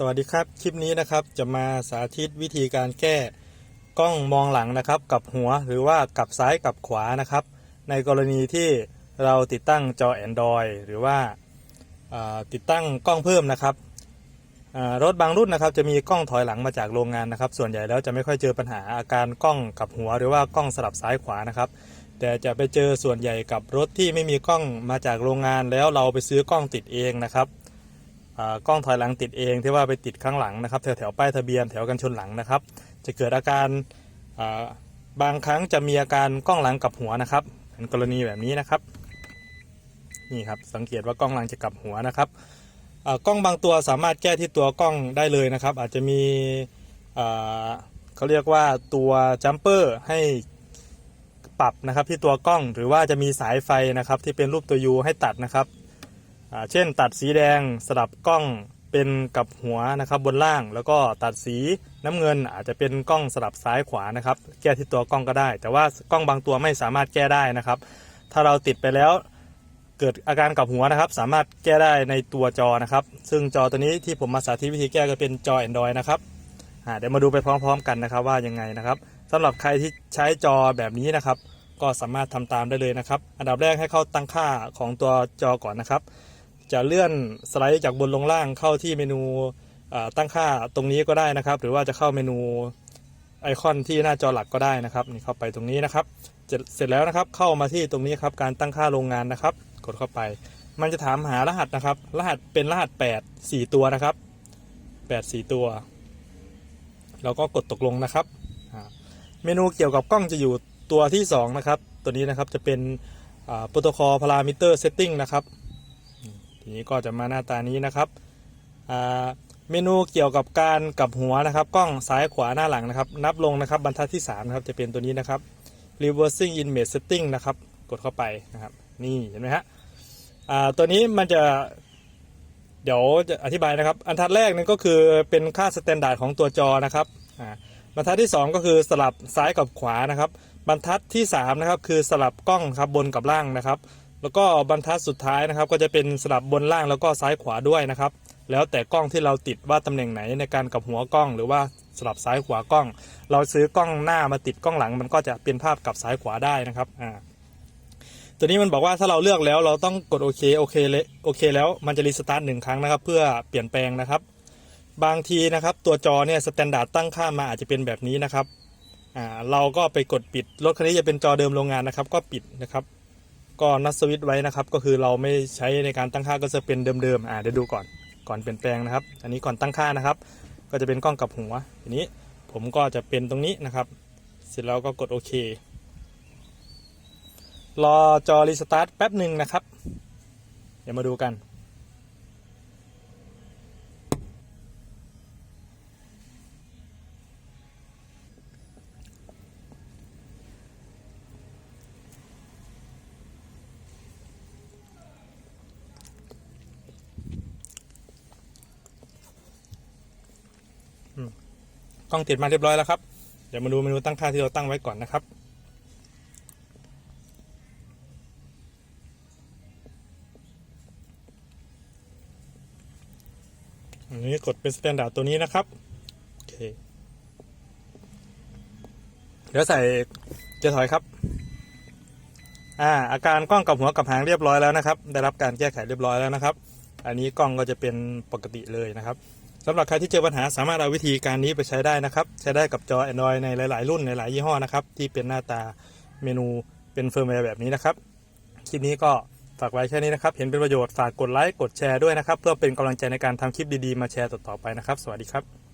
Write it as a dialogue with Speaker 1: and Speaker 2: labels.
Speaker 1: สวัสดีครับ คลิปนี้นะครับจะมาสาธิตวิธีการแก้กล้องมองหลังนะครับ กับหัวหรือว่ากับซ้ายกับขวานะครับ ในกรณีที่เราติดตั้งจอ Android หรือว่าาติดตั้งกล้องเพิ่มนะครับรถบางรุ่นนะครับจะมีกล้องถอยหลังมาจากโรงงานนะครับ ส่วนใหญ่แล้วจะไม่ค่อยเจอปัญหาอาการกล้องกับหัว หรือว่ากล้องสลับซ้ายขวานะครับ แต่จะไปเจอส่วนใหญ่กับรถที่ไม่มีกล้องมาจากโรงงานแล้วเราไปซื้อกล้องติดเองนะครับ กล้องถอยหลังติดเองที่ว่าไปติดข้างหลังนะครับแถวแถวป้ายทะเบียนแถวกันชนหลังนะครับ จะเกิดอาการาบางครั้งจะมีอาการกล้องหลังกลับหัวนะครับเป็นกรณีแบบนี้นะครับนี่ครับสังเกตว่ากล้องหลังจะกลับหัวนะครับกล้องบางตัวสามารถแก้ที่ตัวกล้องได้เลยนะครับ อาจจะมีเขาเรียกว่าตัวจัมเปอร์ให้ปรับนะครับที่ตัวกล้องหรือว่าจะมีสายไฟนะครับที่เป็นรูปตัวยูให้ตัดนะครับ เช่น ตัดสีแดงสลับกล้องเป็นกับหัวนะครับบนล่าง แล้วก็ตัดสีน้ำเงินอาจจะเป็นกล้องสลับซ้ายขวานะครับ แก้ที่ตัวกล้องก็ได้ แต่ว่ากล้องบางตัวไม่สามารถแก้ได้นะครับ ถ้าเราติดไปแล้วเกิดอาการกับหัวนะครับ สามารถแก้ได้ในตัวจอนะครับ ซึ่งจอตัวนี้ที่ผมมาสาธิตวิธีแก้ก็เป็นจอ Android นะครับเดี๋ยวมาดูไปพร้อมๆกันนะครับว่ายังไงนะครับสำหรับใครที่ใช้จอแบบนี้นะครับ ก็สามารถทำตามได้เลยนะครับ อันดับแรกให้เข้าตั้งค่าของตัวจอก่อนนะครับ จะเลื่อนสไลด์จากบนลงล่างเข้าที่เมนูตั้งค่าตรงนี้ก็ได้นะครับ หรือว่าจะเข้าเมนูไอคอนที่หน้าจอหลักก็ได้นะครับนี่เข้าไปตรงนี้นะครับ เสร็จแล้วนะครับเข้ามาที่ตรงนี้ครับการตั้งค่าโรงงานนะครับ กดเข้าไป มันจะถามหารหัสนะครับ รหัสเป็นรหัส 8 4 ตัวนะครับ 8 4 ตัวเราก็กดตกลงนะครับ เมนูเกี่ยวกับกล้องจะอยู่ตัวที่ 2 นะครับ ตัวนี้นะครับจะเป็นโปรโตคอลพารามิเตอร์เซตติ้งนะครับ ทีนี้ก็จะมาหน้าตานี้นะครับเมนูเกี่ยวกับการกลับหัวนะครับกล้องซ้ายขวาหน้าหลังนะครับ นับลงนะครับบรรทัดที่3นะครับจะเป็นตัวนี้นะครับ reversing image setting นะครับกดเข้าไปนะครับ นี่เห็นไหมฮะตัวนี้มันจะเดี๋ยวจะอธิบายนะครับ อันทัดแรกนั่นก็คือเป็นค่าสแตนดาร์ดของตัวจอนะครับบรรทัดที่ 2 ก็คือสลับซ้ายกับขวานะครับ บรรทัดที่3นะครับคือสลับกล้องครับบนกับล่างนะครับ แล้วก็บรรทัดสุดท้ายนะครับ ก็จะเป็นสลับบนล่างแล้วก็ซ้ายขวาด้วยนะครับ แล้วแต่กล้องที่เราติดว่าตำแหน่งไหนในการกลับหัวกล้อง หรือว่าสลับซ้ายขวากล้อง เราซื้อกล้องหน้ามาติดกล้องหลัง มันก็จะเป็นภาพกลับซ้ายขวาได้นะครับอ่าตัวนี้มันบอกว่าถ้าเราเลือกแล้วเราต้องกดโอเคโอเคเลยโอเคแล้วมันจะรีสตาร์ทหนึ่งครั้งนะครับ เพื่อเปลี่ยนแปลงนะครับ บางทีนะครับ ตัวจอเนี่ยสแตนดาร์ดตั้งค่ามาอาจจะเป็นแบบนี้นะครับอ่าเราก็ไปกดปิดรถคันนี้จะเป็นจอเดิมโรงงานนะครับ ก็ปิดนะครับ ก็นัดสวิตไว้นะครับ ก็คือเราไม่ใช้ในการตั้งค่าก็จะเป็นเดิมๆอ่าเดี๋ยวดูก่อนก่อนเปลี่ยนแปลงนะครับ อันนี้ก่อนตั้งค่านะครับ ก็จะเป็นกล้องกับหัวทีนี้ผมก็จะเป็นตรงนี้นะครับ เสร็จแล้วก็กดโอเครอจอรีสตาร์ทแป๊บหนึ่งนะครับ เดี๋ยวมาดูกัน กล้องติดมาเรียบร้อยแล้วครับ เดี๋ยวมาดูเมนูตั้งค่าที่เราตั้งไว้ก่อนนะครับ อันนี้กดเป็นสแตนดาร์ดตัวนี้นะครับ โอเค เดี๋ยวใส่เจะถอยครับ อ่า อาการกล้องกับหัวกับหางเรียบร้อยแล้วนะครับ ได้รับการแก้ไขเรียบร้อยแล้วนะครับ อันนี้กล้องก็จะเป็นปกติเลยนะครับ สำหรับใครที่เจอปัญหาสามารถเอาวิธีการนี้ไปใช้ได้นะครับ ใช้ได้กับจอ Android ในหลาย ๆ รุ่นในหลายยี่ห้อนะครับ ที่เป็นหน้าตาเมนูเป็นเฟิร์มแวร์แบบนี้นะครับ คลิปนี้ก็ฝากไว้แค่นี้นะครับ เห็นเป็นประโยชน์ฝากกดไลค์กดแชร์ด้วยนะครับ เพื่อเป็นกำลังใจในการทำคลิปดี ๆ มาแชร์ต่อ ๆ ไปนะครับ สวัสดีครับ